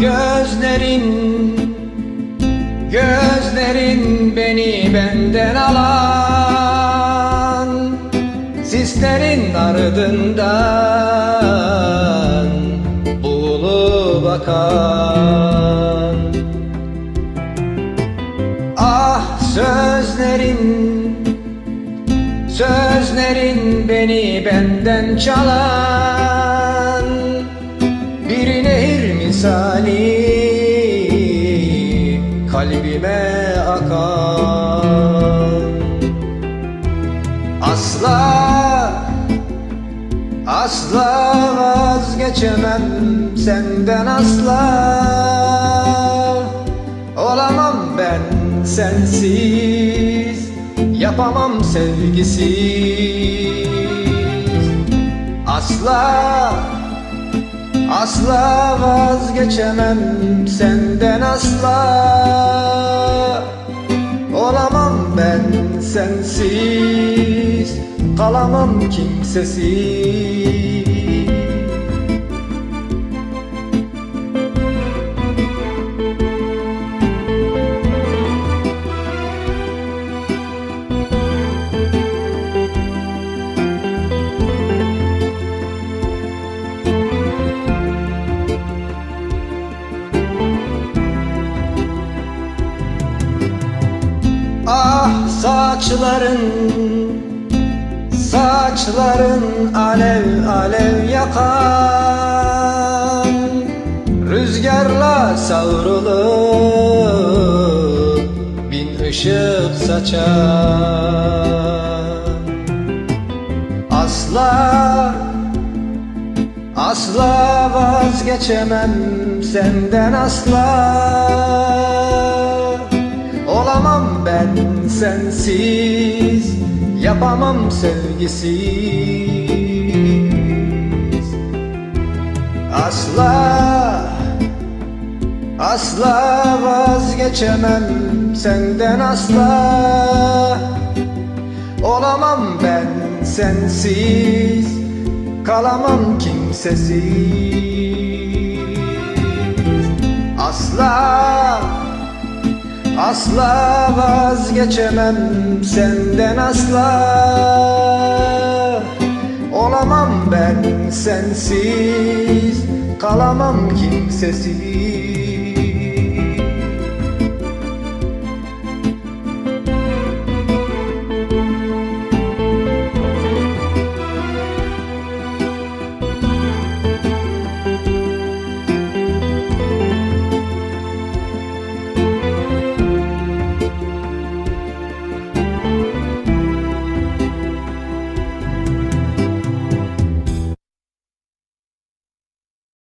gözlerin Gözlerin beni benden alan Sislerin ardından Buğulu bakan. Ah sözlerin Sözlerin beni benden çalan kalbime akan Asla asla vazgeçemem senden asla. Olamam ben sensiz Yapamam sevgisiz. Asla Asla vazgeçemem senden asla. Olamam ben sensiz Kalamam kimsesiz saçların Saçların alev alev yakan Rüzgarla savrulup Bin ışık saçar. Asla Asla vazgeçemem senden asla ben sensiz Yapamam sevgisiz. Asla Asla vazgeçemem senden asla. Olamam ben sensiz Kalamam kimsesiz. Asla Asla vazgeçemem senden asla. Olamam ben sensiz Kalamam kimsesiz